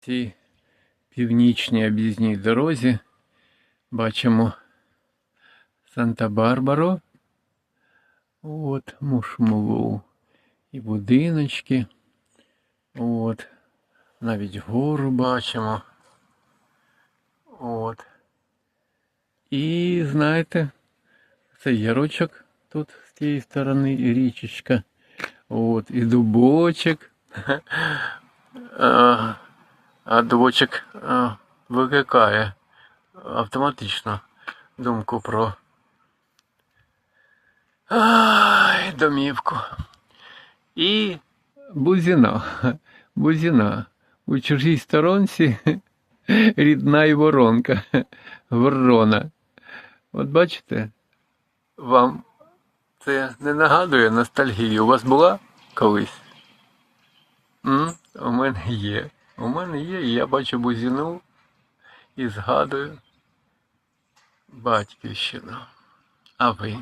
цій північній об'їзній дорозі бачимо Санта-Барбаро. От, мушмулу. І будиночки. От. Навіть гору бачимо. От. І знаєте, це ярочок тут з тієї сторони, і річечка. От, і дубочок. А, а викликає автоматично думку про ай, домівку. І бузіна. Бузіна. У чужій сторонці рідна і воронка. Ворона. От бачите, вам це не нагадує ностальгію. У вас була колись? М? У мене є. У мене є, і я бачу бузіну і згадую батьківщину. А ви?